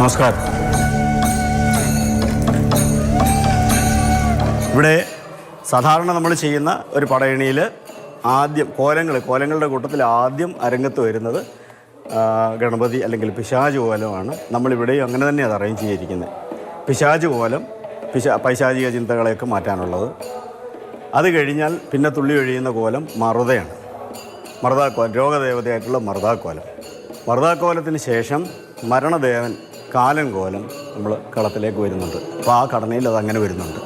നമസ്കാരം. ഇവിടെ സാധാരണ നമ്മൾ ചെയ്യുന്ന ഒരു പടയണിയിൽ ആദ്യം കോലങ്ങൾ കോലങ്ങളുടെ കൂട്ടത്തിൽ ആദ്യം അരങ്ങത്ത് വരുന്നത് ഗണപതി അല്ലെങ്കിൽ പിശാജ് കോലമാണ്. നമ്മളിവിടെയും അങ്ങനെ തന്നെ അത് അറേഞ്ച് ചെയ്തിരിക്കുന്നത്. പിശാജ് കോലം പിശാ പൈശാചിക ചിന്തകളെയൊക്കെ മാറ്റാനുള്ളത്. അത് കഴിഞ്ഞാൽ പിന്നെ തുള്ളി ഒഴിയുന്ന കോലം മറുതയാണ്. മറുതാക്കോലം രോഗദേവതയായിട്ടുള്ള മറുതാക്കോലം. മറുതാക്കോലത്തിന് ശേഷം മരണദേവൻ കാലൻ കോലം നമ്മൾ കളത്തിലേക്ക് വരുന്നുണ്ട്. അപ്പോൾ ആ ഘടനയിൽ അത് അങ്ങനെ വരുന്നുണ്ട്.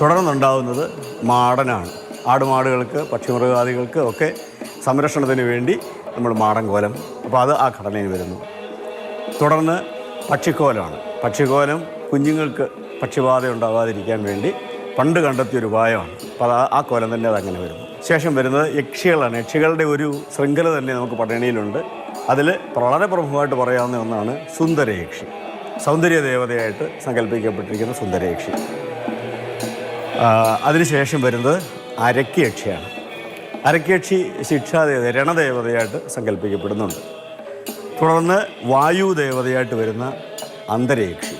തുടർന്നുണ്ടാവുന്നത് മാടനാണ്. ആടുമാടുകൾക്ക് പക്ഷിമൃഗാദികൾക്ക് ഒക്കെ സംരക്ഷണത്തിന് വേണ്ടി നമ്മൾ മാടൻ കോലം അപ്പോൾ അത് ആ ഘടനയിൽ വരുന്നു. തുടർന്ന് പക്ഷിക്കോലമാണ് പക്ഷിക്കോലം കുഞ്ഞുങ്ങൾക്ക് പക്ഷിബാധ ഉണ്ടാവാതിരിക്കാൻ വേണ്ടി പണ്ട് കണ്ടെത്തിയ ഒരു ഉപായമാണ്. അപ്പോൾ ആ- കോലം തന്നെ അതങ്ങനെ വരുന്നു. ശേഷം വരുന്നത് യക്ഷികളാണ്. യക്ഷികളുടെ ഒരു ശൃംഖല തന്നെ നമുക്ക് പടയണിയിലുണ്ട് അതിൽ വളരെ പ്രമുഖമായിട്ട് പറയാവുന്ന ഒന്നാണ് സുന്ദരയക്ഷി. സൗന്ദര്യ ദേവതയായിട്ട് സങ്കല്പിക്കപ്പെട്ടിരിക്കുന്ന സുന്ദരയക്ഷി. അതിനുശേഷം വരുന്നത് അരക്കിയക്ഷിയാണ് അരക്കിയക്ഷി ശിക്ഷാദേവത രണദേവതയായിട്ട് സങ്കല്പിക്കപ്പെടുന്നുണ്ട്. തുടർന്ന് വായു ദേവതയായിട്ട് വരുന്ന അന്തരയക്ഷി.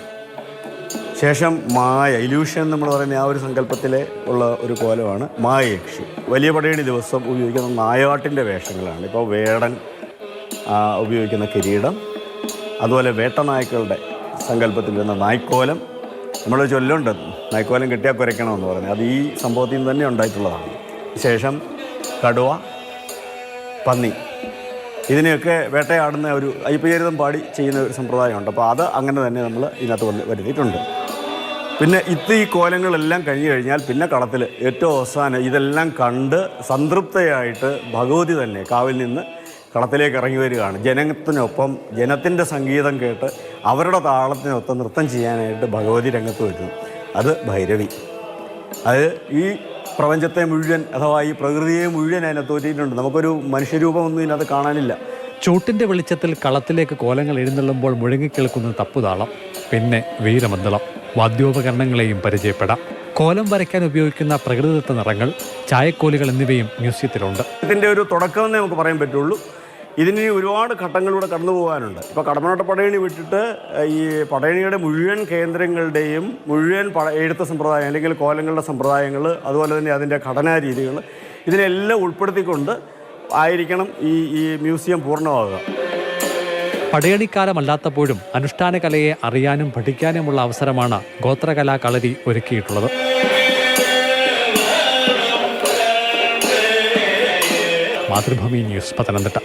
ശേഷം മായ ഇലൂഷൻ നമ്മൾ പറയുന്ന ആ ഒരു സങ്കല്പത്തിലെ ഉള്ള ഒരു കോലമാണ് മായയക്ഷി. വലിയ പടയണി ദിവസം ഉപയോഗിക്കുന്ന നായാട്ടിന്റെ വേഷങ്ങളാണ്. ഇപ്പോൾ വേടൻ ഉപയോഗിക്കുന്ന കിരീടം. അതുപോലെ വേട്ടനായ്ക്കളുടെ സങ്കല്പത്തിൽ വരുന്ന നായ്ക്കോലം. നമ്മൾ ചൊല്ലുണ്ട് നായ്ക്കോലം കിട്ടിയാൽ കുരയ്ക്കണമെന്ന് പറഞ്ഞു അത് ഈ സംഭവത്തിൽ നിന്ന് തന്നെ ഉണ്ടായിട്ടുള്ളതാണ്. ശേഷം കടുവ പന്നി. ഇതിനെയൊക്കെ വേട്ടയാടുന്ന ഒരു അയ്യപ്പചരിതം പാടി ചെയ്യുന്ന ഒരു സമ്പ്രദായമുണ്ട്. അപ്പോൾ അത് അങ്ങനെ തന്നെ നമ്മൾ ഇതിനകത്ത് വന്ന് വരുത്തിയിട്ടുണ്ട്. പിന്നെ ഇത്ത് ഈ കോലങ്ങളെല്ലാം കഴിഞ്ഞ് കഴിഞ്ഞാൽ പിന്നെ കളത്തിൽ ഏറ്റവും അവസാനം ഇതെല്ലാം കണ്ട് സംതൃപ്തയായിട്ട് ഭഗവതി തന്നെ കാവിൽ നിന്ന് കളത്തിലേക്ക് ഇറങ്ങി വരികയാണ്. ജനത്തിനൊപ്പം ജനത്തിന്റെ സംഗീതം കേട്ട് അവരുടെ താളത്തിനൊത്ത് നൃത്തം ചെയ്യാനായിട്ട് ഭഗവതി രംഗത്ത് വരുന്നു. അത് ഭൈരവി. അത് ഈ പ്രപഞ്ചത്തെ മുഴുവൻ അഥവാ ഈ പ്രകൃതിയെ മുഴുവൻ അതിനകത്ത് തോറ്റിയിട്ടുണ്ട് നമുക്കൊരു മനുഷ്യരൂപമൊന്നും ഇതിനകത്ത് കാണാനില്ല. ചൂട്ടിന്റെ വെളിച്ചത്തിൽ കളത്തിലേക്ക് കോലങ്ങൾ എഴുന്നള്ളുമ്പോൾ മുഴങ്ങിക്കേൾക്കുന്ന തപ്പുതാളം പിന്നെ വീരമന്ദളം. വാദ്യോപകരണങ്ങളെയും പരിചയപ്പെടാം. കോലം വരയ്ക്കാൻ ഉപയോഗിക്കുന്ന പ്രകൃതിദത്ത നിറങ്ങൾ ചായക്കോലുകൾ എന്നിവയും മ്യൂസിയത്തിലുണ്ട്. ഇതിന്റെ ഒരു തുടക്കം എന്നേ നമുക്ക് പറയാൻ പറ്റുള്ളൂ. ഇതിന് ഒരുപാട് ഘട്ടങ്ങളിലൂടെ കടന്നു പോകാനുണ്ട്. ഇപ്പോൾ കടമനാട്ട പടയണി വിട്ടിട്ട് ഈ പടയണിയുടെ മുഴുവൻ കേന്ദ്രങ്ങളുടെയും മുഴുവൻ പട എഴുത്ത സമ്പ്രദായം അല്ലെങ്കിൽ കോലങ്ങളുടെ സമ്പ്രദായങ്ങൾ അതുപോലെ തന്നെ അതിന്റെ ഘടനാ രീതികൾ ഇതിനെല്ലാം ഉൾപ്പെടുത്തിക്കൊണ്ട് ആയിരിക്കണം ഈ ഈ മ്യൂസിയം പൂർണമാകുക പടയണിക്കാലമല്ലാത്തപ്പോഴും അനുഷ്ഠാന കലയെ അറിയാനും പഠിക്കാനുമുള്ള അവസരമാണ് ഗോത്രകലാ കളരി ഒരുക്കിയിട്ടുള്ളത്. മാതൃഭൂമി ന്യൂസ് പത്തനംതിട്ട.